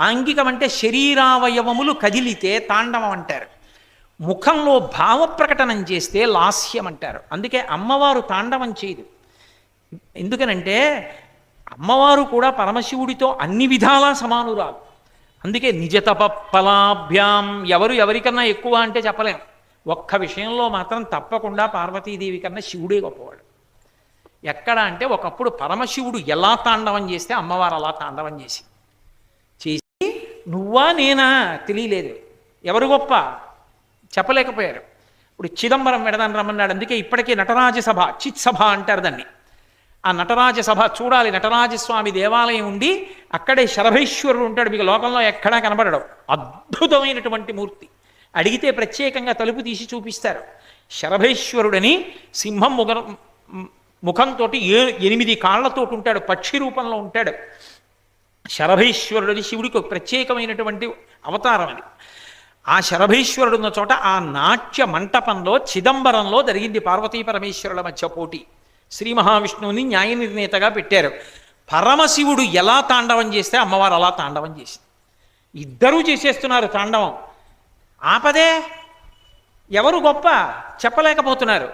ఆంగికం అంటే శరీరావయవములు కదిలితే తాండవం అంటారు. ముఖంలో భావ ప్రకటనం చేస్తే లాస్యం అంటారు. అందుకే అమ్మవారు తాండవం చేయదు. ఎందుకనంటే అమ్మవారు కూడా పరమశివుడితో అన్ని విధాలా సమానురాలు. అందుకే నిజతప పలాభ్యాం ఎవరు ఎవరికన్నా ఎక్కువ అంటే చెప్పలేం. ఒక్క విషయంలో మాత్రం తప్పకుండా పార్వతీదేవి కన్నా శివుడే గొప్పవాడు. ఎక్కడ అంటే ఒకప్పుడు పరమశివుడు ఎలా తాండవం చేస్తే అమ్మవారు అలా తాండవం చేసింది. చేసి నువ్వా నేనా తెలియలేదు. ఎవరు గొప్ప? చెప్పలేకపోయారు. ఇప్పుడు చిదంబరం వెడదాన్ని రమ్మన్నాడు. అందుకే ఇప్పటికే నటరాజ సభ చిత్ సభ అంటారు దాన్ని. ఆ నటరాజ సభ చూడాలి. నటరాజస్వామి దేవాలయం ఉండి అక్కడే శరభేశ్వరుడు ఉంటాడు. మీకు లోకంలో ఎక్కడా కనబడడం. అద్భుతమైనటువంటి మూర్తి. అడిగితే ప్రత్యేకంగా తలుపు తీసి చూపిస్తారు. శరభేశ్వరుడని సింహం ముఖ ముఖంతో ఏ ఎనిమిది కాళ్ళతో ఉంటాడు. పక్షి రూపంలో ఉంటాడు. శరభేశ్వరుడని శివుడికి ఒక ప్రత్యేకమైనటువంటి అవతారం అది. ఆ శరభీశ్వరుడు ఉన్న చోట ఆ నాట్య మంటపంలో చిదంబరంలో జరిగింది పార్వతీ పరమేశ్వరుల మధ్య పోటీ. శ్రీ మహావిష్ణువుని న్యాయ నిర్ణేతగా పెట్టారు. పరమశివుడు ఎలా తాండవం చేస్తే అమ్మవారు అలా తాండవం చేసింది. ఇద్దరూ చేసేస్తున్నారు తాండవం. ఆపదే. ఎవరు గొప్ప? చెప్పలేకపోతున్నారు.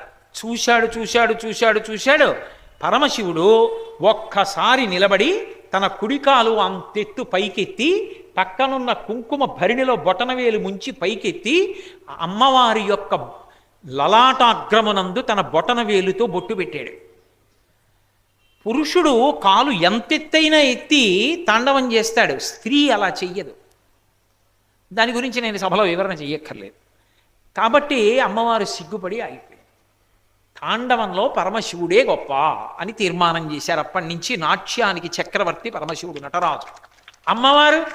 చూశాడు చూశాడు చూశాడు చూశాడు. పరమశివుడు ఒక్కసారి నిలబడి తన కుడికాలు అంతెత్తు పైకెత్తి పక్కనున్న కుంకుమ భరిణిలో బొటనవేలు ముంచి పైకెత్తి అమ్మవారి యొక్క లలాటాగ్రమునందు తన బొటనవేలుతో బొట్టు పెట్టాడు. పురుషుడు కాలు ఎంతెత్తైనా ఎత్తి తాండవం చేస్తాడు. స్త్రీ అలా చెయ్యదు. దాని గురించి నేను సభలో వివరణ చెయ్యక్కర్లేదు. కాబట్టి అమ్మవారు సిగ్గుపడి ఆగిపోయింది తాండవంలో పరమశివుడే గొప్ప అని తీర్మానం చేశారు. అప్పటి నుంచి నాట్యానికి చక్రవర్తి పరమశివుడు నటరాజు. అమ్మవారు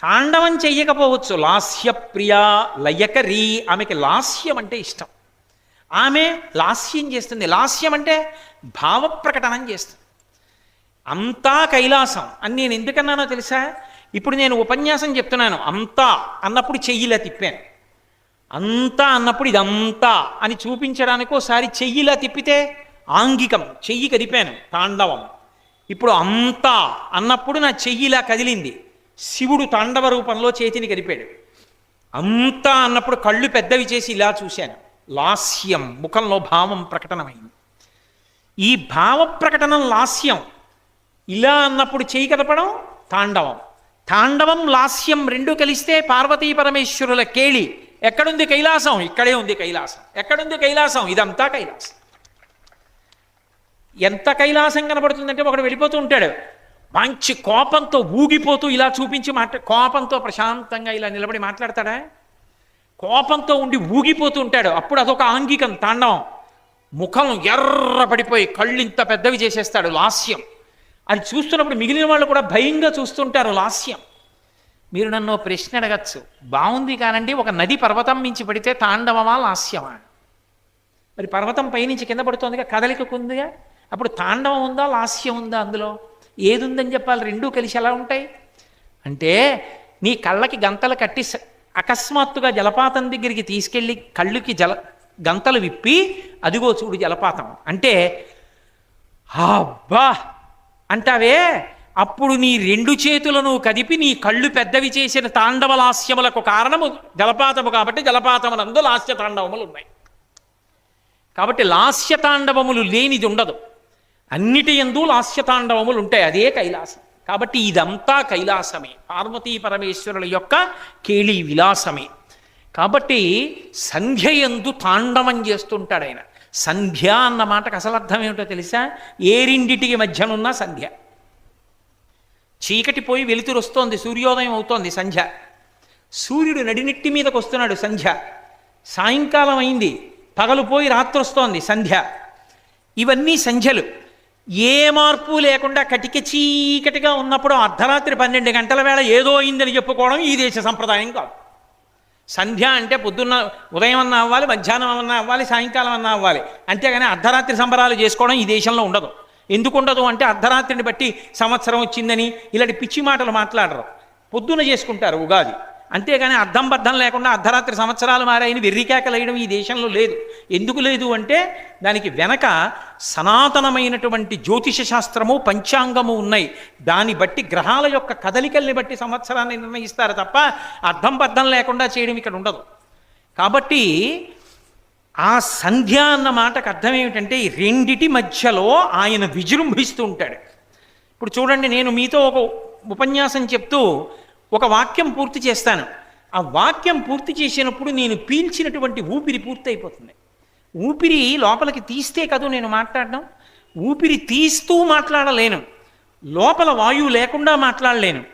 తాండవం చెయ్యకపోవచ్చు. లాస్యప్రియ లయకరీ ఆమెకి లాస్యం అంటే ఇష్టం. ఆమె లాస్యం చేస్తుంది. లాస్యం అంటే భావప్రకటనం చేస్తుంది. అంతా కైలాసం. అని నేను ఎందుకన్నానో తెలుసా? ఇప్పుడు నేను ఉపన్యాసం చెప్తున్నాను. అంతా అన్నప్పుడు చెయ్యిలా తిప్పాను. అంతా అన్నప్పుడు ఇదంతా అని చూపించడానికి ఒకసారి చెయ్యిలా తిప్పితే ఆంగికం చెయ్యి కదిపాను తాండవం. ఇప్పుడు అంతా అన్నప్పుడు నా చెయ్యిలా కదిలింది. శివుడు తాండవ రూపంలో చేతిని కదిపాడు. అంతా అన్నప్పుడు కళ్ళు పెద్దవి చేసి ఇలా చూశాను. లాస్యం ముఖంలో భావం ప్రకటనమైంది. ఈ భావ ప్రకటనం లాస్యం. ఇలా అన్నప్పుడు చేయి కదపడం తాండవం. తాండవం లాస్యం రెండు కలిస్తే పార్వతీ పరమేశ్వరుల కేళి ఎక్కడుంది కైలాసం? ఇక్కడే ఉంది కైలాసం. ఎక్కడుంది కైలాసం? ఇదంతా కైలాసం. ఎంత కైలాసం కనబడుతుందంటే ఒకడు వెళ్ళిపోతూ ఉంటాడు. మంచి కోపంతో ఊగిపోతూ ఇలా చూపించి మాట్లా కోపంతో ప్రశాంతంగా ఇలా నిలబడి మాట్లాడతాడా? కోపంతో ఉండి ఊగిపోతూ ఉంటాడు. అప్పుడు అదొక ఆంగికం తాండవం. ముఖం ఎర్ర పడిపోయి కళ్ళు ఇంత పెద్దవి చేసేస్తాడు లాస్యం. అది చూస్తున్నప్పుడు మిగిలిన వాళ్ళు కూడా భయంగా చూస్తుంటారు లాస్యం. మీరు నన్ను ప్రశ్న అడగచ్చు. బాగుంది కానండి ఒక నది పర్వతం మించి పడితే తాండవమా లాస్యమా మరి పర్వతం పైనుంచి కింద పడుతోందిగా కదలికకుందిగా? అప్పుడు తాండవం ఉందా లాస్యం ఉందా అందులో? ఏది ఉందని చెప్పాలి రెండూ కలిసి ఎలా ఉంటాయి? అంటే నీ కళ్ళకి గంతలు కట్టి అకస్మాత్తుగా జలపాతం దగ్గరికి తీసుకెళ్ళి కళ్ళుకి జల గంతలు విప్పి అదిగో చూడు జలపాతం. అంటే అబ్బా! అంటావే? అప్పుడు నీ రెండు చేతులను కదిపి నీ కళ్ళు పెద్దవి చేసిన తాండవ లాస్యములకు కారణము జలపాతము కాబట్టి జలపాతమునందు లాస్య తాండవములు ఉన్నాయి. కాబట్టి లాస్య తాండవములు లేనిది ఉండదు. అన్నిటి ఎందు లాస్య తాండవములు ఉంటాయి. అదే కైలాసం. కాబట్టి ఇదంతా కైలాసమే. పార్వతీ పరమేశ్వరుల యొక్క కేళీ విలాసమే. కాబట్టి సంధ్య ఎందు తాండవం చేస్తుంటాడు ఆయన. సంధ్య అన్న మాటకు అసలు అర్థం ఏమిటో తెలుసా? ఏ రెండిటికి మధ్యనున్న సంధ్య. చీకటి పోయి వెలుతురు వస్తోంది సూర్యోదయం అవుతోంది సంధ్య. సూర్యుడు నడినెట్టి మీదకు వస్తున్నాడు సంధ్య. సాయంకాలం అయింది పగలు పోయి రాత్రి వస్తోంది సంధ్య. ఇవన్నీ సంధ్యలు. ఏ మార్పు లేకుండా కటిక చీకటిగా ఉన్నప్పుడు అర్ధరాత్రి పన్నెండు గంటల వేళ ఏదో అయిందని చెప్పుకోవడం ఈ దేశ సంప్రదాయం కాదు. సంధ్య అంటే పొద్దున్న ఉదయం అన్నా అవ్వాలి మధ్యాహ్నం అన్నా అవ్వాలి సాయంకాలం అన్నా అవ్వాలి. అంతేగాని అర్ధరాత్రి సంబరాలు చేసుకోవడం ఈ దేశంలో ఉండదు. ఎందుకు ఉండదు అంటే అర్ధరాత్రిని బట్టి సంవత్సరం వచ్చిందని ఇలాంటి పిచ్చి మాటలు మాట్లాడరు. పొద్దున చేసుకుంటారు ఉగాది. అంతేగాని అర్థం బద్ధం లేకుండా అర్ధరాత్రి సంవత్సరాలు మారాయని వెర్రికేకలు వేయడం ఈ దేశంలో లేదు. ఎందుకు లేదు అంటే దానికి వెనక సనాతనమైనటువంటి జ్యోతిష శాస్త్రము పంచాంగము ఉన్నాయి. దాన్ని బట్టి గ్రహాల యొక్క కదలికల్ని బట్టి సంవత్సరాన్ని నిర్ణయిస్తారు తప్ప అర్థం బద్ధం లేకుండా చేయడం ఇక్కడ ఉండదు. కాబట్టి ఆ సంధ్య అన్న మాటకు అర్థం ఏమిటంటే ఈ రెండిటి మధ్యలో ఆయన విజృంభిస్తూ ఉంటాడు. ఇప్పుడు చూడండి నేను మీతో ఒక ఉపన్యాసం చెప్తూ ఒక వాక్యం పూర్తి చేస్తాను. ఆ వాక్యం పూర్తి చేసినప్పుడు నేను పీల్చినటువంటి ఊపిరి పూర్తి అయిపోతుంది ఊపిరి లోపలికి తీస్తే కదూ నేను మాట్లాడడం? ఊపిరి తీస్తూ మాట్లాడలేను. లోపల వాయువు లేకుండా మాట్లాడలేను.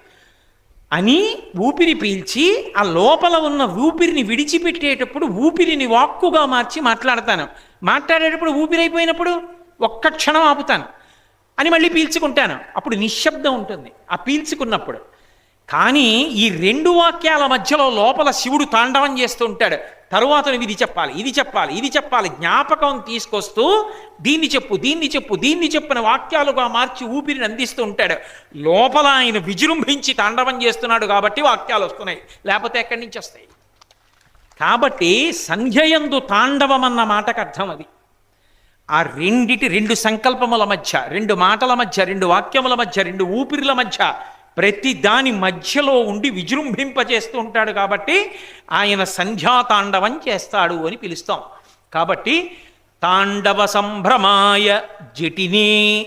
అని ఊపిరి పీల్చి ఆ లోపల ఉన్న ఊపిరిని విడిచిపెట్టేటప్పుడు ఊపిరిని వాక్కుగా మార్చి మాట్లాడతాను. మాట్లాడేటప్పుడు ఊపిరి అయిపోయినప్పుడు ఒక్క క్షణం ఆపుతాను. అని మళ్ళీ పీల్చుకుంటాను. అప్పుడు నిశ్శబ్దం ఉంటుంది. ఆ పీల్చుకున్నప్పుడు కానీ ఈ రెండు వాక్యాల మధ్యలో లోపల శివుడు తాండవం చేస్తూ ఉంటాడు. తరువాత నువ్వు ఇది చెప్పాలి ఇది చెప్పాలి ఇది చెప్పాలి. జ్ఞాపకం తీసుకొస్తూ దీన్ని చెప్పు దీన్ని చెప్పు దీన్ని చెప్పిన వాక్యాలుగా మార్చి ఊపిరిని అందిస్తూ ఉంటాడు. లోపల ఆయన విజృంభించి తాండవం చేస్తున్నాడు కాబట్టి వాక్యాలు వస్తున్నాయి. లేకపోతే ఎక్కడి నుంచి వస్తాయి? కాబట్టి సంధ్యయందు తాండవం అన్న మాటకు అర్థం అది. ఆ రెండిటి రెండు సంకల్పముల మధ్య రెండు మాటల మధ్య రెండు వాక్యముల మధ్య రెండు ఊపిరిల మధ్య ప్రతి దాని మధ్యలో ఉండి విజృంభింపజేస్తూ ఉంటాడు కాబట్టి ఆయన సంధ్యాతాండవం చేస్తాడు అని పిలుస్తాం. కాబట్టి తాండవ సంభ్రమాయ జటినే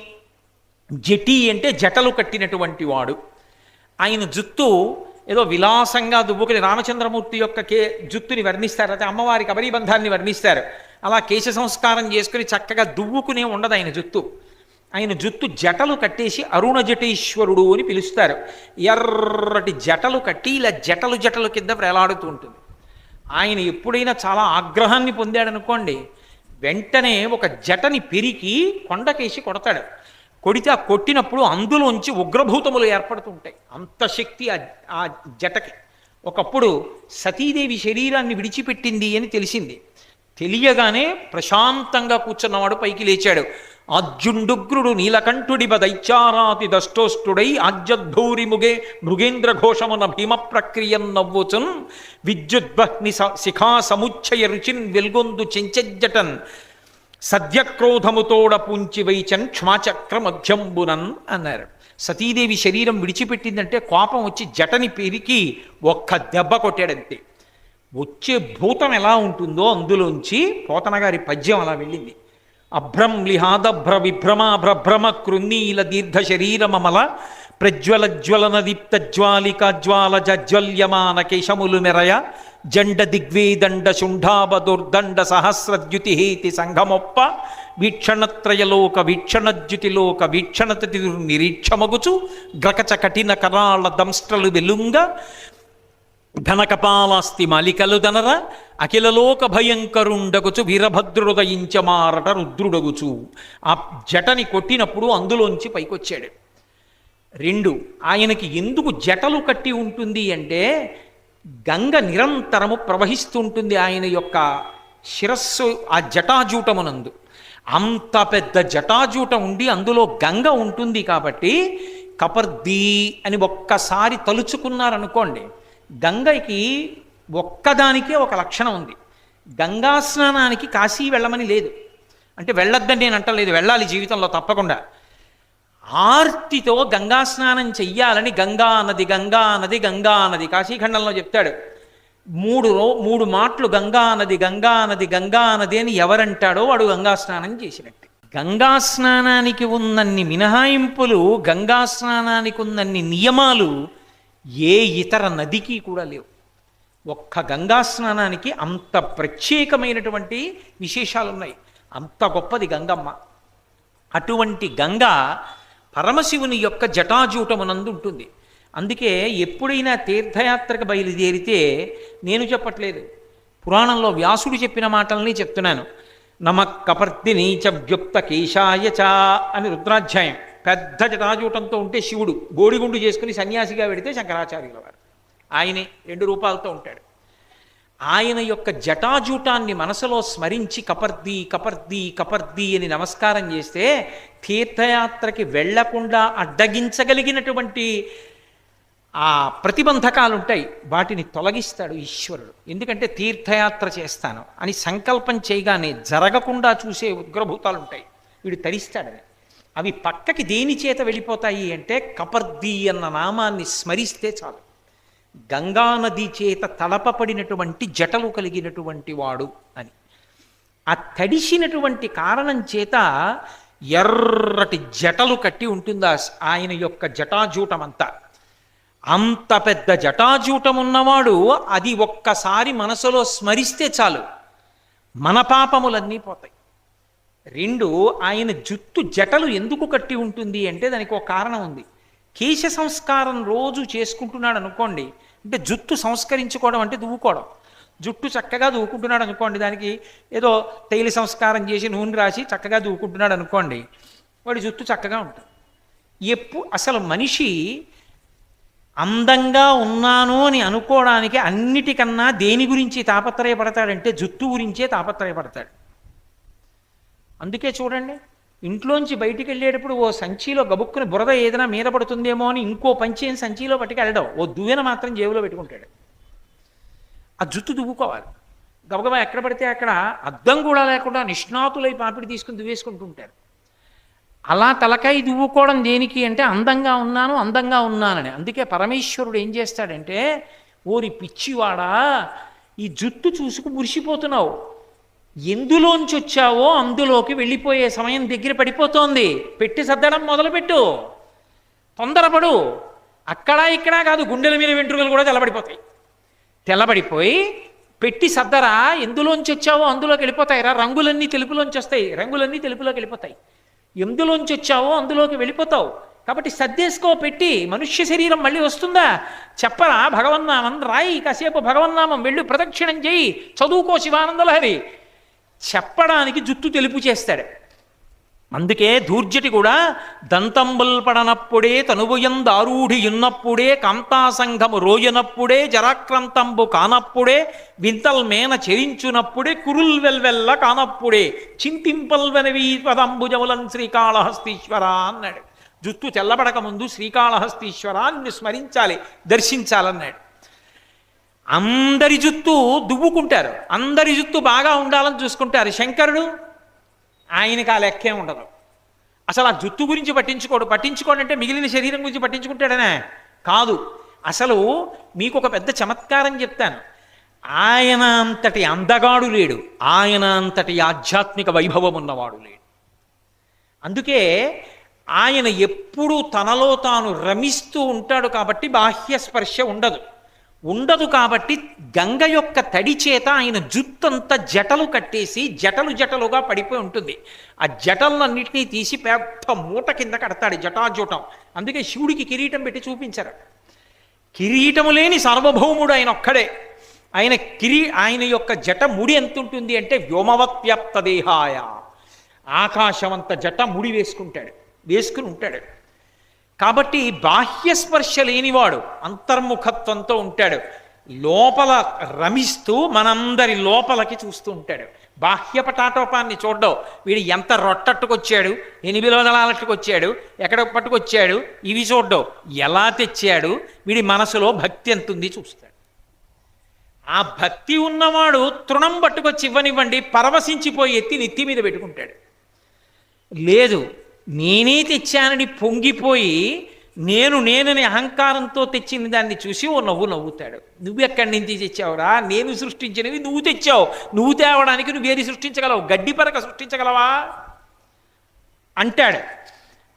జటి అంటే జటలు కట్టినటువంటి వాడు. ఆయన జుత్తు ఏదో విలాసంగా దువ్వుకుని రామచంద్రమూర్తి యొక్క కే జుత్తుని వర్ణిస్తారు అయితే అమ్మవారి కబరీబంధాన్ని వర్ణిస్తారు. అలా కేశ సంస్కారం చేసుకుని చక్కగా దువ్వుకునే ఉండదు ఆయన జుత్తు. ఆయన జుత్తు జటలు కట్టేసి అరుణ జటేశ్వరుడు అని పిలుస్తారు. ఎర్రటి జటలు కట్టి ఇలా జటలు జటలు కింద వేలాడుతూ ఉంటుంది. ఆయన ఎప్పుడైనా చాలా ఆగ్రహాన్ని పొందాడనుకోండి వెంటనే ఒక జటని పెరికి కొండకేసి కొడతాడు. కొడితే ఆ కొట్టినప్పుడు అందులోంచి ఉగ్రభూతములు ఏర్పడుతుంటాయి. అంత శక్తి ఆ- ఆ జటకి. ఒకప్పుడు సతీదేవి శరీరాన్ని విడిచిపెట్టింది అని తెలిసింది. తెలియగానే ప్రశాంతంగా కూర్చున్నవాడు పైకి లేచాడు. అర్జుండుగ్రుడు నీలకంఠుడివ దైత్యారాతి దష్టోష్టుడై ఆజ్యద్భౌరి ముగే మృగేంద్ర ఘోషమున భీమ ప్రక్రియం నవ్వుచున్ విద్యుద్వహ్ని శిఖా సముచ్చయ రుచిన్ వెల్గొందు చెంచెజ్జటన్ సద్యక్రోధముతోడ పుంచి వైచన్ క్షమాచక్ర మధ్యంబునన్ అన్నారు. సతీదేవి శరీరం విడిచిపెట్టిందంటే కోపం వచ్చి జటని పెరికి ఒక్క దెబ్బ కొట్టాడంతే. వచ్చే భూతం ఎలా ఉంటుందో అందులోంచి పోతనగారి పద్యం అలా వెళ్ళింది. అభ్రం లిహాదభ్ర విభ్రమాభ్రభ్రమ కృన్నీల దీర్ఘ శరీరమమల ప్రజ్వల జ్వలన దీప్త జ్వాలిక జ్వాల జజ్వల్యమాన కేశములు మెరయ జండ దిగ్వేదండ శుంఠాబ దుర్దండ సహస్రద్యుతిహేతి సంఘమొప్ప వీక్షణత్రయలోక వీక్షణద్యుతిలోక వీక్షణతతి నిరీక్షమగుచు గ్రకచ కఠిన కరాళ దంస్ట్రలు వెలుంగ ధనకపాలాస్తి మాలికలు దనర అఖిలలోక భయంకరుండగుచు వీరభద్రుడయించమారట రుద్రుడగుచు. ఆ జటని కొట్టినప్పుడు అందులోంచి పైకొచ్చాడు. రెండు ఆయనకి ఎందుకు జటలు కట్టి ఉంటుంది అంటే గంగ నిరంతరము ప్రవహిస్తూ ఉంటుంది ఆయన యొక్క శిరస్సు ఆ జటాజూటమునందు. అంత పెద్ద జటాజూటం ఉండి అందులో గంగ ఉంటుంది కాబట్టి కపర్ది అని ఒక్కసారి తలుచుకున్నారనుకోండి గంగకి ఒక్కదానికే ఒక లక్షణం ఉంది. గంగా స్నానానికి కాశీ వెళ్ళమని లేదు. అంటే వెళ్ళొద్దని నేను అంటలేదు వెళ్ళాలి జీవితంలో తప్పకుండా. ఆర్తితో గంగా స్నానం చెయ్యాలని గంగా నది గంగా నది గంగా నది కాశీఖండంలో చెప్తాడు. మూడు రో మూడు మాటలు గంగా నది గంగా నది గంగా నది అని ఎవరంటాడో వాడు గంగా స్నానం చేసినట్టు. గంగా స్నానానికి ఉన్నన్ని మినహాయింపులు గంగా స్నానానికి ఉన్నన్ని నియమాలు ఏ ఇతర నదికి కూడా లేవు. ఒక్క గంగా స్నానానికి అంత ప్రత్యేకమైనటువంటి విశేషాలు ఉన్నాయి అంత గొప్పది గంగమ్మ. అటువంటి గంగ పరమశివుని యొక్క జటాజూటమునందు ఉంటుంది. అందుకే ఎప్పుడైనా తీర్థయాత్రకు బయలుదేరితే నేను చెప్పట్లేదు. పురాణంలో వ్యాసుడు చెప్పిన మాటల్ని చెప్తున్నాను. నమ కపర్దిని చ వ్యుక్త కేశాయ చ అని రుద్రాధ్యాయం. పెద్ద జటాజూటంతో ఉంటే శివుడు బోడిగుండు చేసుకుని సన్యాసిగా వెడితే శంకరాచార్యుల వారు. ఆయనే రెండు రూపాలతో ఉంటాడు. ఆయన యొక్క జటాజూటాన్ని మనసులో స్మరించి కపర్ది కపర్ది కపర్ది అని నమస్కారం చేస్తే తీర్థయాత్రకి వెళ్ళకుండా అడ్డగించగలిగినటువంటి ఆ ప్రతిబంధకాలు ఉంటాయి వాటిని తొలగిస్తాడు ఈశ్వరుడు. ఎందుకంటే తీర్థయాత్ర చేస్తాను అని సంకల్పం చేయగానే జరగకుండా చూసే ఉగ్రభూతాలు ఉంటాయి వీడు తరిస్తాడని. అవి పక్కకి దేని చేత వెళ్ళిపోతాయి అంటే కపర్ది అన్న నామాన్ని స్మరిస్తే చాలు. గంగానది చేత తలపబడినటువంటి జటలు కలిగినటువంటి వాడు అని. ఆ తడిసినటువంటి కారణం చేత ఎర్రటి జటలు కట్టి ఉంటుంది ఆయన యొక్క జటాజూటమంతా. అంత పెద్ద జటాజూటం ఉన్నవాడు అది ఒక్కసారి మనసులో స్మరిస్తే చాలు. మన పాపములన్నీ పోతాయి. రెండు ఆయన జుత్తు జటలు ఎందుకు కట్టి ఉంటుంది అంటే దానికి ఒక కారణం ఉంది. కేశ సంస్కారం రోజు చేసుకుంటున్నాడు అనుకోండి అంటే జుత్తు సంస్కరించుకోవడం అంటే దువ్వుకోవడం. జుట్టు చక్కగా దూకుంటున్నాడు అనుకోండి దానికి ఏదో తైలి సంస్కారం చేసి నూనె రాసి చక్కగా దూకుంటున్నాడు అనుకోండి వాడి జుట్టు చక్కగా ఉంటుంది. ఎప్పు అసలు మనిషి అందంగా ఉన్నాను అని అనుకోవడానికి అన్నిటికన్నా దేని గురించి తాపత్రయపడతాడంటే జుట్టు గురించే తాపత్రయపడతాడు. అందుకే చూడండి ఇంట్లోంచి బయటికి వెళ్ళేటప్పుడు ఓ సంచిలో గబుక్కుని బురద ఏదైనా మీద పడుతుందేమో అని ఇంకో పంచేని సంచిలో పట్టుకు వెళ్ళడం ఓ దువ్వెన మాత్రం జేబులో పెట్టుకుంటాడు. ఆ జుత్తు దువ్వుకోవాలి. గబగబా ఎక్కడ పడితే అక్కడ అద్దం కూడా లేకుండా నిష్ణాతులై పాపిడి తీసుకుని దువ్వేసుకుంటూ ఉంటారు. అలా తలకాయ దువ్వుకోవడం దేనికి అంటే అందంగా ఉన్నాను అందంగా ఉన్నానని. అందుకే పరమేశ్వరుడు ఏం చేస్తాడంటే ఓరి పిచ్చివాడా ఈ జుట్టు చూసుకు మురిసిపోతున్నావు. ఎందులోంచి వచ్చావో అందులోకి వెళ్ళిపోయే సమయం దగ్గర పడిపోతోంది. పెట్టి సర్దడం మొదలుపెట్టు. తొందరపడు. అక్కడ ఇక్కడ కాదు గుండెల మీద వెంట్రుకలు కూడా తెల్లబడిపోతాయి. తెల్లబడిపోయి పెట్టి సద్దరా ఎందులోంచి వచ్చావో అందులోకి వెళ్ళిపోతాయిరా రంగులన్నీ తెలుపులోంచి వస్తాయి. రంగులన్నీ తెలుపులోకి వెళ్ళిపోతాయి. ఎందులోంచి వచ్చావో అందులోకి వెళ్ళిపోతావు. కాబట్టి సర్దేసుకో పెట్టి. మనుష్య శరీరం మళ్ళీ వస్తుందా? చెప్పరా భగవన్నామం రాయి. కాసేపు భగవన్నామం వెళ్ళి ప్రదక్షిణం చేయి. చదువుకో శివానందలహరి. చెప్పడానికి జుత్తు తెలుపు చేస్తాడు. అందుకే దూర్జటి కూడా దంతంబుల్ పడనప్పుడే తనువుయం దారూఢి ఉన్నప్పుడే కాంతాసంఘము రోయనప్పుడే జరాక్రంతంబు కానప్పుడే వింతల్మేన చెరించునప్పుడే కురుల్ వెల్వెల్ల కానప్పుడే చింతింపల్వెనవి పదంబుజములం శ్రీకాళహస్తీశ్వర అన్నాడు. జుత్తు తెల్లబడక ముందు శ్రీకాళహస్తీశ్వరాన్ని స్మరించాలి దర్శించాలన్నాడు. అందరి జుత్తు దువ్వుకుంటారు. అందరి జుత్తు బాగా ఉండాలని చూసుకుంటారు శంకరుడు. ఆయనకి ఆ లెక్కే ఉండదు. అసలు ఆ జుత్తు గురించి పట్టించుకోడు. పట్టించుకోడు అంటే మిగిలిన శరీరం గురించి పట్టించుకుంటాడనే? కాదు. అసలు మీకు ఒక పెద్ద చమత్కారం చెప్తాను. ఆయన అంతటి అందగాడు లేడు. ఆయన అంతటి ఆధ్యాత్మిక వైభవం ఉన్నవాడు లేడు. అందుకే ఆయన ఎప్పుడూ తనలో తాను రమిస్తూ ఉంటాడు కాబట్టి బాహ్య స్పర్శ ఉండదు. ఉండదు కాబట్టి గంగ యొక్క తడి చేత ఆయన జుత్తంతా జటలు కట్టేసి జటలు జటలుగా పడిపోయి ఉంటుంది. ఆ జటలన్నింటినీ తీసి పెద్ద మూట కింద కడతాడు జటాజుటం. అందుకే శివుడికి కిరీటం పెట్టి చూపించారు. కిరీటము లేని సార్వభౌముడు ఆయన ఒక్కడే. ఆయన కిరీ ఆయన యొక్క జట ముడి ఎంత ఉంటుంది అంటే వ్యోమవత్వ్యాప్త దేహాయ ఆకాశమంత జట ముడి వేసుకుంటాడు వేసుకుని ఉంటాడు. కాబట్టి బాహ్య స్పర్శ లేనివాడు అంతర్ముఖత్వంతో ఉంటాడు. లోపల రమిస్తూ మనందరి లోపలకి చూస్తూ ఉంటాడు. బాహ్య పటాటోపాన్ని చూడడం. వీడు ఎంత రొట్టట్టుకొచ్చాడు ఎనిమిది వదలాలట్టుకొచ్చాడు ఎక్కడ పట్టుకొచ్చాడు ఇవి చూడడం. ఎలా తెచ్చాడు వీడి మనసులో భక్తి ఎంత ఉంది చూస్తాడు. ఆ భక్తి ఉన్నవాడు తృణం పట్టుకొచ్చి ఇవ్వనివ్వండి పరవశించిపోయి ఎత్తి నెత్తి మీద పెట్టుకుంటాడు. లేదు నేనే తెచ్చానని పొంగిపోయి నేను నేనని అహంకారంతో తెచ్చిన దాన్ని చూసి ఓ నవ్వు నవ్వుతాడు. నువ్వు ఎక్కడి నుంచి తెచ్చావురా? నేను సృష్టించినవి నువ్వు తెచ్చావు. నువ్వు తేవడానికి నువ్వేది సృష్టించగలవు? గడ్డి పరక సృష్టించగలవా? అంటాడు.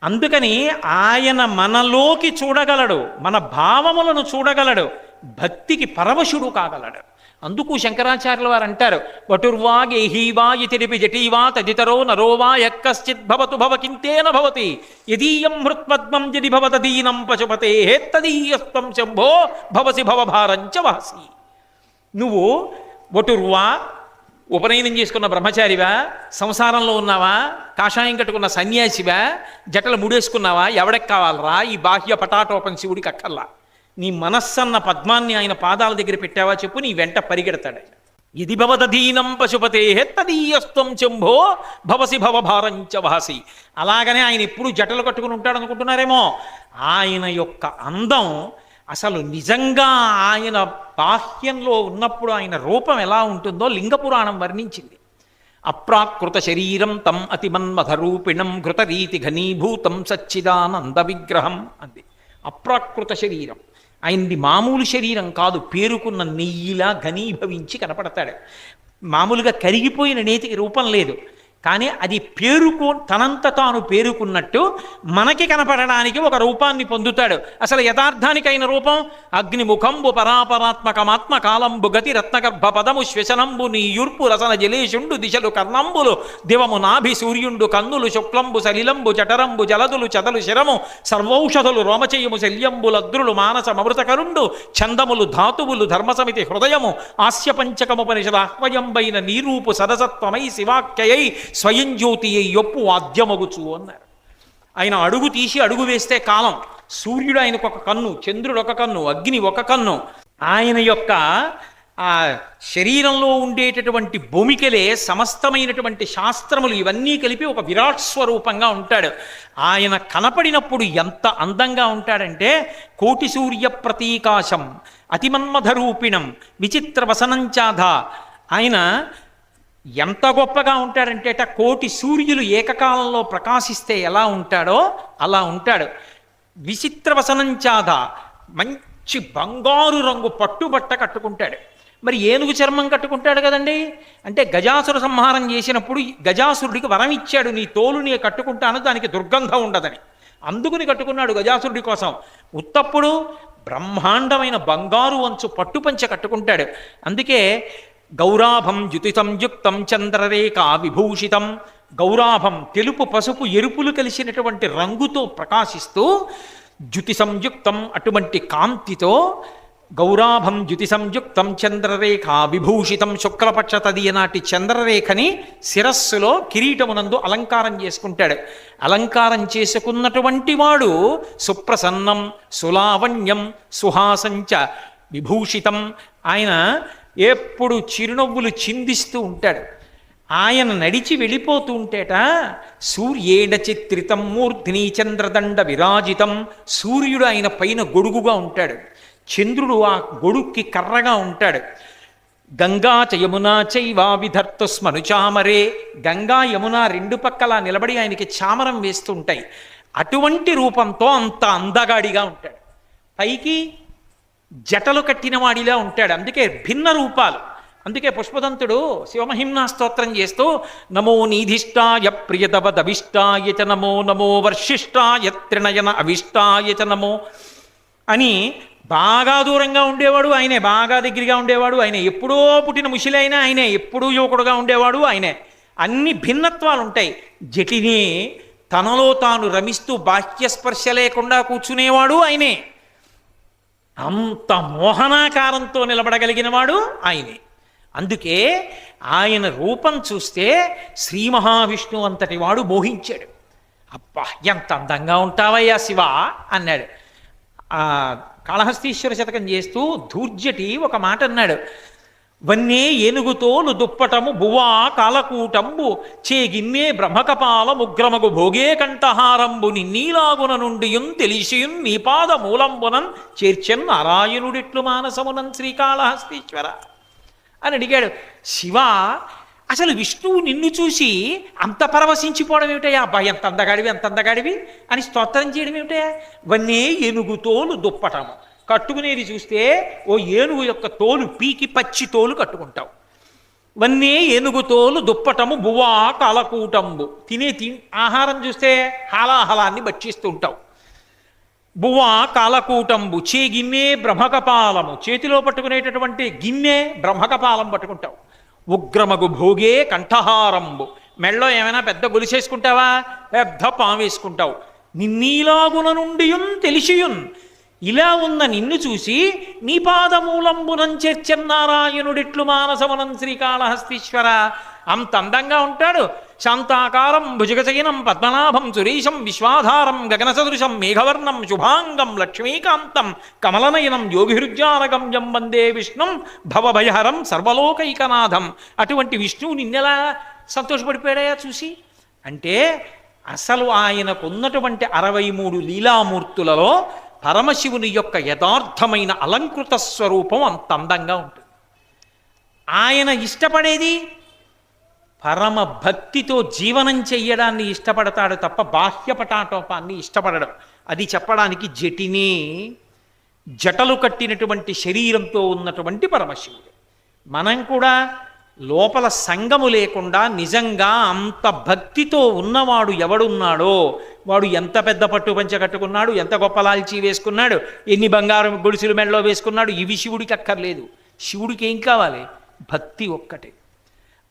అందుకని ఆయన మనలోకి చూడగలడు మన భావములను చూడగలడు భక్తికి పరవశుడు కాగలడు. అందుకు శంకరాచార్యుల వారు అంటారు వటుర్వా గేహీవా ఇతిరిపి జటీవా తదితరో నరోవా ఎక్కశ్చిత్ భవతు భవకింతేన భవతి యదీయం హృత్పద్మం జది భవతదీనం పశుపతే తదీయస్తం శంభో భవసి భవభారంచ వాసి నువ్వు వటుర్వా ఉపనయనం చేసుకున్న బ్రహ్మచారివా సంసారంలో ఉన్నావా కాషాయం కట్టుకున్న సన్యాసివా జటలు ముడేసుకున్నావా ఎవడెక్కావాలరా ఈ బాహ్య పటాటోపం శివుడికి అక్కర్లా. నీ మనస్సన్న పద్మాన్ని ఆయన పాదాల దగ్గర పెట్టావా చెప్పు నీ వెంట పరిగెడతాడు ఆయన. ఇది భవదధీనం పశుపతే తదీయస్వం శంభో భవసి భవభారంచ వహసి. అలాగనే ఆయన ఎప్పుడు జటలు కట్టుకుని ఉంటాడు అనుకుంటున్నారేమో? ఆయన యొక్క అందం అసలు నిజంగా ఆయన బాహ్యంలో ఉన్నప్పుడు ఆయన రూపం ఎలా ఉంటుందో లింగ పురాణం వర్ణించింది. అప్రాకృత శరీరం తం అతిమన్మథరూపిణం ఘృతరీతి ఘనీభూతం సచ్చిదానంద విగ్రహం అంది. అప్రాకృత శరీరం. ఆయనది మామూలు శరీరం కాదు. పేరుకున్న నెయ్యిలా ఘనీభవించి కనపడతాడు. మామూలుగా కరిగిపోయిన నేతికి రూపం లేదు. కానీ అది పేరుకు తనంత తాను పేరుకున్నట్టు మనకి కనపడడానికి ఒక రూపాన్ని పొందుతాడు. అసలు యథార్థానికైన రూపం? అగ్నిముఖంబు పరాపరాత్మకమాత్మ కాలంబు గతి రత్నగర్భ పదము శ్వశనంబు నీ యూర్పు రసన జలేషుండు దిశలు కర్ణంబులు దివము నాభి సూర్యుండు కన్నులు శుక్లంబు సలిలంబు జఠరంబు జలదులు చదలు శరము సర్వౌషధులు రోమచేయము శల్యంబులద్రులు మానస మమృతకరుండు చందములు ధాతువులు ధర్మసమితి హృదయము ఆస్యపంచకముపనిషదాహ్వయంబైన నీరూపు సదసత్వమై శివాఖ్యయై స్వయం జ్యోతి యొప్పు వాద్యమగుచు అన్నారు. ఆయన అడుగు తీసి అడుగు వేస్తే కాలం. సూర్యుడు ఆయనకు ఒక కన్ను చంద్రుడు ఒక కన్ను అగ్ని ఒక కన్ను. ఆయన యొక్క ఆ శరీరంలో ఉండేటటువంటి భూమికలే సమస్తమైనటువంటి శాస్త్రములు ఇవన్నీ కలిపి ఒక విరాట్ స్వరూపంగా ఉంటాడు. ఆయన కనపడినప్పుడు ఎంత అందంగా ఉంటాడంటే కోటి సూర్య ప్రతీకాశం అతిమన్మధరూపిణం విచిత్ర వసనంచాధ. ఆయన ఎంత గొప్పగా ఉంటాడంటే అట కోటి సూర్యులు ఏకకాలంలో ప్రకాశిస్తే ఎలా ఉంటాడో అలా ఉంటాడు. విచిత్ర వసనంచాద మంచి బంగారు రంగు పట్టుబట్ట కట్టుకుంటాడు. మరి ఏనుగు చర్మం కట్టుకుంటాడు కదండి? అంటే గజాసుర సంహారం చేసినప్పుడు గజాసురుడికి వరం ఇచ్చాడు నీ తోలు నీ కట్టుకుంటాను దానికి దుర్గంధం ఉండదని. అందుకుని కట్టుకున్నాడు గజాసురుడి కోసం. ఉత్తప్పుడు బ్రహ్మాండమైన బంగారు వంచు పట్టుపంచ కట్టుకుంటాడు. అందుకే గౌరాభం యుతి సంయుక్తం చంద్రరేఖ విభూషితం. గౌరాభం తెలుపు పసుపు ఎరుపులు కలిసినటువంటి రంగుతో ప్రకాశిస్తూ జ్యుతి సంయుక్తం అటువంటి కాంతితో గౌరాభం జ్యుతి సంయుక్తం చంద్రరేఖ విభూషితం శుక్లపక్ష తదియనాటి చంద్రరేఖని శిరస్సులో కిరీటమునందు అలంకారం చేసుకుంటాడు. అలంకారం చేసుకున్నటువంటి వాడు సుప్రసన్నం సులావణ్యం సుహాసంచ విభూషితం. ఆయన ఎప్పుడు చిరునవ్వులు చిందిస్తూ ఉంటాడు. ఆయన నడిచి వెళ్ళిపోతూ ఉంటేట సూర్యేణ చిత్రితం మూర్ధిని చంద్రదండ విరాజితం. సూర్యుడు ఆయన పైన గొడుగుగా ఉంటాడు. చంద్రుడు ఆ గొడుక్కి కర్రగా ఉంటాడు. గంగా చ యమునా చైవా విధర్త స్మను చామరే గంగా యమున రెండు పక్కల నిలబడి ఆయనకి చామరం వేస్తూ ఉంటాయి. అటువంటి రూపంతో అంత అందగాడిగా ఉంటాడు. పైకి జటలు కట్టిన వాడిలా ఉంటాడు. అందుకే భిన్న రూపాలు. అందుకే పుష్పదంతుడు శివమహిమ్నా స్తోత్రం చేస్తూ నమో నీధిష్టాయ ప్రియతవదవిష్టాయ చ నమో నమో వర్షిష్టాయ త్రినయన అవిష్టాయ చ నమో అని బాగా దూరంగా ఉండేవాడు ఆయనే బాగా దగ్గరగా ఉండేవాడు ఆయనే. ఎప్పుడో పుట్టిన ముషిలైనా ఆయనే ఎప్పుడూ యువకుడుగా ఉండేవాడు ఆయనే. అన్ని భిన్నత్వాలు ఉంటాయి. జటిని తనలో తాను రమిస్తూ బాహ్యస్పర్శ లేకుండా కూర్చునేవాడు ఆయనే. అంత మోహనాకారంతో నిలబడగలిగిన వాడు ఆయనే. అందుకే ఆయన రూపం చూస్తే శ్రీ మహావిష్ణువు అంతటి వాడు మోహించాడు. అబ్బా ఎంత అందంగా ఉంటావయ్యా శివ అన్నాడు. ఆ కాళహస్తీశ్వర శతకం చేస్తూ ధూర్జటి ఒక మాట అన్నాడు. వన్నే ఏనుగుతోలు దుప్పటము బువా కాలకూటంబు చేగిన్నే బ్రహ్మకపాల ముగ్రమగు భోగే కంఠహారంబు నిన్నీలాగున నుండియున్ తెలిసియున్ నీపాద మూలంబునన్ చేర్చెన్ నారాయణుడిట్లు మానసమునన్ శ్రీకాళహస్తీశ్వర. అని అడిగాడు శివ అసలు విష్ణువు నిన్ను చూసి అంత పరవశించిపోవడం ఏమిటయా అబ్బాయి ఎంత అందగాడివి ఎంత అందగాడివి అని స్తోత్రం చేయడం ఏమిటయా వన్నే ఏనుగుతోలు దుప్పటము కట్టుకునేది చూస్తే ఓ ఏనుగు యొక్క తోలు పీకి పచ్చి తోలు కట్టుకుంటావు. వన్నే ఏనుగు తోలు దుప్పటము బువా కాలకూటంబు. తినే తి ఆహారం చూస్తే హాలాహలాన్ని భక్షిస్తూ ఉంటావు బువా కాలకూటంబు చే గిన్నె బ్రహ్మకపాలము. చేతిలో పట్టుకునేటటువంటి గిన్నె బ్రహ్మకపాలం పట్టుకుంటావు. ఉగ్రమగు భోగే కంఠహారంబు. మెళ్ళో ఏమైనా పెద్ద గొలిసేసుకుంటావా పెద్ద పాము వేసుకుంటావు. నిన్నీలాగున నుండియున్ తెలిసియున్ ఇలా ఉన్న నిన్ను చూసి నీ పాదమూలంబునం చేర్చన్నారాయణుడిట్లు మానసవనం శ్రీకాళహస్తీశ్వర. అంత అందంగా ఉంటాడు. శాంతాకారం భుజగచయనం పద్మనాభం సురేశం విశ్వాధారం గగనసదృశం మేఘవర్ణం శుభాంగం లక్ష్మీకాంతం కమలనయనం యోగిహృజ్యానగమ్యం వందే విష్ణుం భవభయహరం సర్వలోకైకనాథం. అటువంటి విష్ణువు నిన్నెలా సంతోషపడిపోయాడయా చూసి? అంటే అసలు ఆయనకున్నటువంటి అరవై మూడు లీలామూర్తులలో పరమశివుని యొక్క యథార్థమైన అలంకృత స్వరూపం అంత అందంగా ఉంటుంది. ఆయన ఇష్టపడేది పరమ భక్తితో జీవనం చెయ్యడాన్ని ఇష్టపడతాడు తప్ప బాహ్య పటాటోపాన్ని ఇష్టపడడం. అది చెప్పడానికి జటిని జటలు కట్టినటువంటి శరీరంతో ఉన్నటువంటి పరమశివుడు. మనం కూడా లోపల సంగము లేకుండా నిజంగా అంత భక్తితో ఉన్నవాడు ఎవడున్నాడో వాడు ఎంత పెద్ద పట్టు పంచ కట్టుకున్నాడు ఎంత గొప్ప లాల్చీ వేసుకున్నాడు ఎన్ని బంగారం గుడిసెలు మెడలో వేసుకున్నాడు ఇవి శివుడికి అక్కర్లేదు. శివుడికి ఏం కావాలి? భక్తి ఒక్కటే.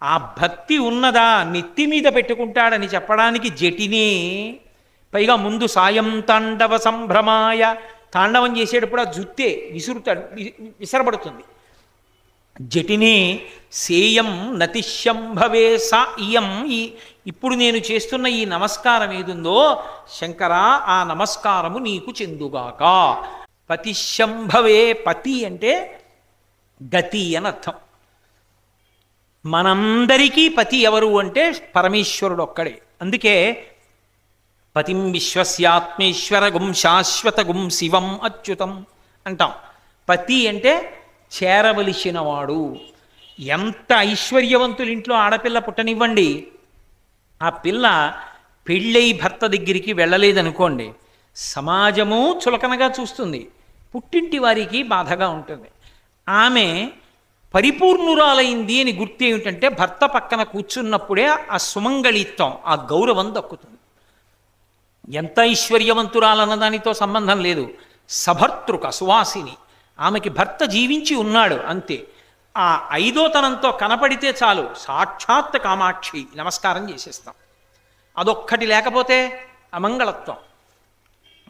ఆ భక్తి ఉన్నదా నెత్తి మీద పెట్టుకుంటాడని చెప్పడానికి జటినే. పైగా ముందు సాయం తాండవ సంభ్రమాయ తాండవం చేసేటప్పుడు ఆ జుత్తే విసురుతాడు వి- విసరబడుతుంది. జటిని సేయం నతిశంభవే సా ఇయం. ఈ ఇప్పుడు నేను చేస్తున్న ఈ నమస్కారం ఏదుందో శంకరా ఆ నమస్కారము నీకు చెందుగాక. పతిశంభవే పతి అంటే గతి అని అర్థం. మనందరికీ పతి ఎవరు అంటే పరమేశ్వరుడు ఒక్కడే. అందుకే పతిం విశ్వస్యాత్మేశ్వర గుం శాశ్వత గుం శివం అచ్యుతం అంటాం. పతి అంటే చేరవలసినవాడు. ఎంత ఐశ్వర్యవంతులు ఇంట్లో ఆడపిల్ల పుట్టనివ్వండి. ఆ పిల్ల పెళ్ళై భర్త దగ్గరికి వెళ్ళలేదనుకోండి సమాజము చులకనగా చూస్తుంది. పుట్టింటి వారికి బాధగా ఉంటుంది. ఆమె పరిపూర్ణురాలైంది అని గుర్తు ఏమిటంటే భర్త పక్కన కూర్చున్నప్పుడే ఆ సుమంగళిత్వం ఆ గౌరవం దక్కుతుంది. ఎంత ఐశ్వర్యవంతురాలన్న దానితో సంబంధం లేదు. సభర్తృక సువాసిని. ఆమెకి భర్త జీవించి ఉన్నాడు అంతే. ఆ ఐదోతనంతో కనపడితే చాలు సాక్షాత్ కామాక్షి నమస్కారం చేసేస్తాం. అదొక్కటి లేకపోతే అమంగళత్వం.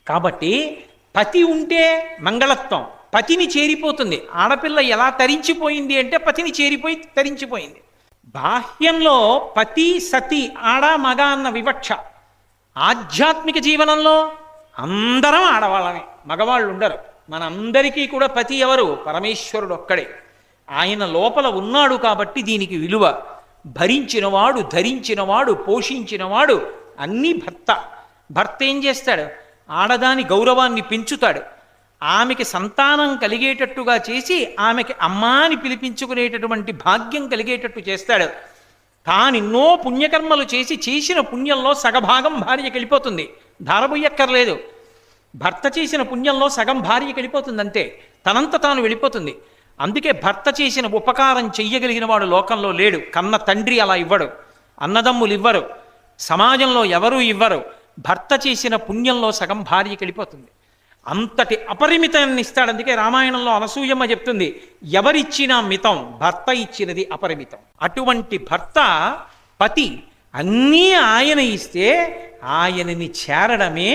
కాబట్టి పతి ఉంటే మంగళత్వం పతిని చేరిపోతుంది. ఆడపిల్ల ఎలా తరించిపోయింది అంటే పతిని చేరిపోయి తరించిపోయింది. బాహ్యంలో పతి సతి ఆడ మగ అన్న వివక్ష. ఆధ్యాత్మిక జీవనంలో అందరం ఆడవాళ్ళమే మగవాళ్ళు ఉండరు. మనందరికీ కూడా పతి ఎవరు పరమేశ్వరుడు ఒక్కడే. ఆయన లోపల ఉన్నాడు కాబట్టి దీనికి విలువ. భరించినవాడు ధరించినవాడు పోషించినవాడు అన్నీ భర్త. భర్త ఏం చేస్తాడు? ఆడదాని గౌరవాన్ని పెంచుతాడు. ఆమెకి సంతానం కలిగేటట్టుగా చేసి ఆమెకి అమ్మా అని పిలిపించుకునేటటువంటి భాగ్యం కలిగేటట్టు చేస్తాడు. తానెన్నో పుణ్యకర్మలు చేసి చేసిన పుణ్యంలో సగభాగం భార్యకి వెళ్ళిపోతుంది. ధారబొయ్యక్కర్లేదు భర్త చేసిన పుణ్యంలో సగం భార్యకి వెళ్ళిపోతుంది అంతే తనంత తాను వెళ్ళిపోతుంది. అందుకే భర్త చేసిన ఉపకారం చెయ్యగలిగిన వాడు లోకంలో లేడు. కన్న తండ్రి అలా ఇవ్వడు. అన్నదమ్ములు ఇవ్వరు. సమాజంలో ఎవరూ ఇవ్వరు. భర్త చేసిన పుణ్యంలో సగం భార్యకి వెళ్ళిపోతుంది. అంతటి అపరిమితాన్ని ఇస్తాడు. అందుకే రామాయణంలో అనసూయమ్మ చెప్తుంది ఎవరిచ్చినా మితం భర్త ఇచ్చినది అపరిమితం. అటువంటి భర్త పతి అన్నీ ఆయన ఇస్తే ఆయనని చేరడమే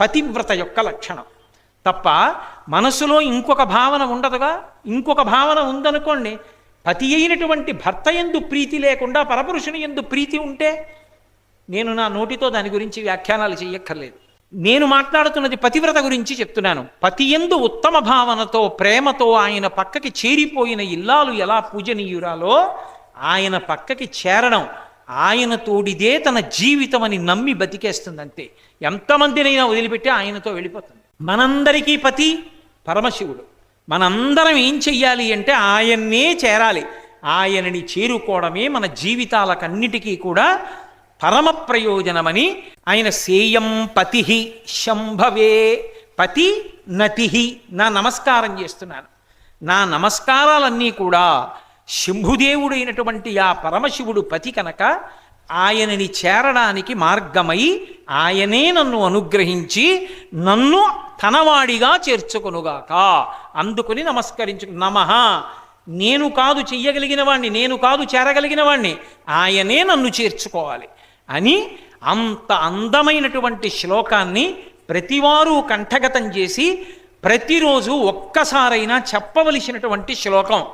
పతివ్రత యొక్క లక్షణం. తప్ప మనసులో ఇంకొక భావన ఉండదుగా? ఇంకొక భావన ఉందనుకోండి పతి అయినటువంటి భర్త ఎందు ప్రీతి లేకుండా పరపురుషుని ఎందు ప్రీతి ఉంటే నేను నా నోటితో దాని గురించి వ్యాఖ్యానాలు చేయక్కర్లేదు నేను మాట్లాడుతున్నది పతివ్రత గురించి చెప్తున్నాను. పతి ఎందు ఉత్తమ భావనతో ప్రేమతో ఆయన పక్కకి చేరిపోయిన ఇల్లాలు ఎలా పూజనీయురాలో ఆయన పక్కకి చేరడం ఆయన తోడిదే తన జీవితం అని నమ్మి బతికేస్తుంది అంతే ఎంతమందినైనా వదిలిపెట్టి ఆయనతో వెళ్ళిపోతుంది. మనందరికీ పతి పరమశివుడు. మనందరం ఏం చెయ్యాలి అంటే ఆయన్నే చేరాలి. ఆయనని చేరుకోవడమే మన జీవితాలకన్నిటికీ కూడా పరమ ప్రయోజనమని ఆయన సేయం పతి శంభవే పతి నతి నా నమస్కారం చేస్తున్నాను. నా నమస్కారాలన్నీ కూడా శంభుదేవుడైనటువంటి ఆ పరమశివుడు పతి కనుక ఆయనని చేరడానికి మార్గమై ఆయనే నన్ను అనుగ్రహించి నన్ను తనవాడిగా చేర్చుకొనుగాక. అందుకుని నమస్కరించు నమ. నేను కాదు చెయ్యగలిగిన వాణ్ణి నేను కాదు చేరగలిగిన వాణ్ణి ఆయనే నన్ను చేర్చుకోవాలి అని అంత అందమైనటువంటి శ్లోకాన్ని ప్రతివారు కంఠగతం చేసి ప్రతిరోజు ఒక్కసారైనా చెప్పవలసినటువంటి శ్లోకం.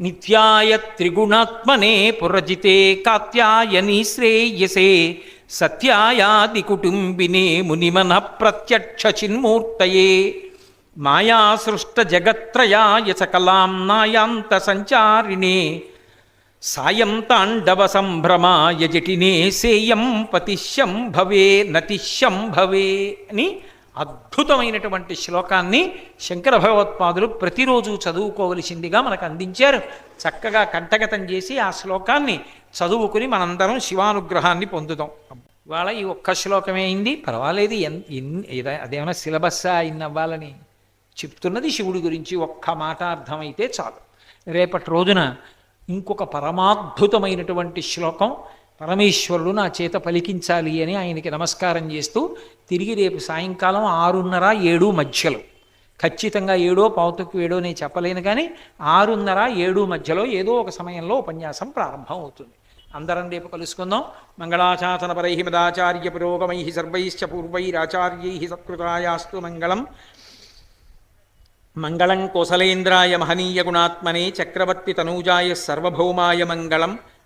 నిత్యాయ త్రిగుణాత్మనే పురజితే కాత్యాయని శ్రేయసే. సత్యాయాది కుటుంబినే మునిమన ప్రత్యక్ష చిన్మూర్తయే. మాయా జగత్రయాయ సకలాం నాయాంత సంచారిణే. సాయం తాండవ సంభ్రమాయ జటినే సేయం పతిశం భవే నతిశం భవే అని అద్భుతమైనటువంటి శ్లోకాన్ని శంకర భగవత్పాదులు ప్రతిరోజు చదువుకోవలసిందిగా మనకు అందించారు. చక్కగా కంఠగతం చేసి ఆ శ్లోకాన్ని చదువుకుని మనందరం శివానుగ్రహాన్ని పొందుతాం. ఇవాళ ఈ ఒక్క శ్లోకమే అయింది. పర్వాలేదు ఎన్ ఎన్- అదేమైనా సిలబస్సా ఇన్ని అవ్వాలని చెప్తున్నది శివుడి గురించి ఒక్క మాట అర్థమైతే చాలు. రేపటి రోజున ఇంకొక పరమాద్భుతమైనటువంటి శ్లోకం పరమేశ్వరుడు నా చేత పలికించాలి అని ఆయనకి నమస్కారం చేస్తూ తిరిగి రేపు సాయంకాలం ఆరున్నర ఏడు మధ్యలో. ఖచ్చితంగా ఏడో పావుతకు ఏడో నేను చెప్పలేను కానీ ఆరున్నర ఏడు మధ్యలో ఏదో ఒక సమయంలో ఉపన్యాసం ప్రారంభం అవుతుంది అందరం రేపు కలుసుకుందాం. మంగళాశాసన పరై మదాచార్య పురోగమై సర్వైశ్చ పూర్వైరాచార్యై సత్కృతాయాస్తు మంగళం. మంగళం కోసలేంద్రాయ మహనీయ గుణాత్మనే చక్రవర్తి తనూజాయ సర్వభౌమాయ మంగళం.